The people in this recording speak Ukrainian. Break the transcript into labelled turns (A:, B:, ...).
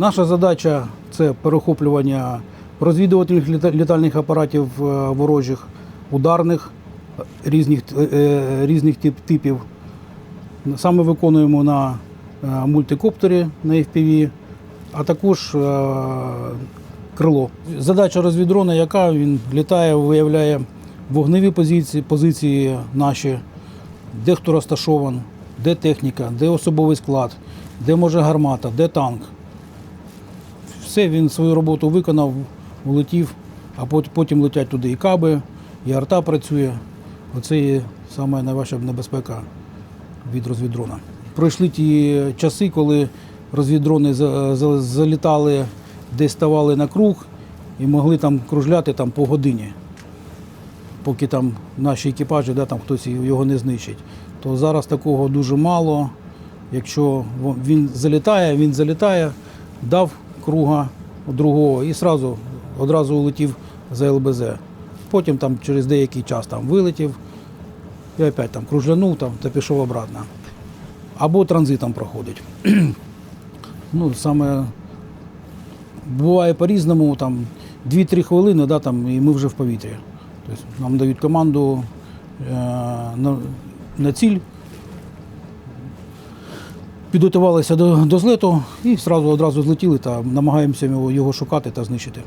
A: Наша задача це перехоплювання розвідувальних літальних апаратів е, ворожих, ударних різних, е, е, різних тип- типів. Саме виконуємо на мультикоптері на FPV, а також крило. Задача розвідрона, яка він літає, виявляє вогневі позиції, позиції наші, де хто розташований, де техніка, де особовий склад, де може гармата, де танк. Все, він свою роботу виконав, улетів, а потім летять туди і каби, і арта працює. Оце є саме найважча небезпека від розвідрона. Пройшли ті часи, коли розвідрони за- за- залітали, десь ставали на круг і могли там кружляти там по годині, поки там наші екіпажі, да, там хтось його не знищить. То зараз такого дуже мало. Якщо він залітає, він залітає, дав круга другого і сразу, одразу улетів за ЛБЗ. Потім там через деякий час там вилетів і опять там кружлянув там, та пішов обратно. Або транзитом проходить. ну, саме буває по-різному, там 2-3 хвилини, да, там, і ми вже в повітрі. Тобто нам дають команду е, на, на ціль, підготувалися до, до злету і одразу, одразу злетіли та намагаємося його, його шукати та знищити.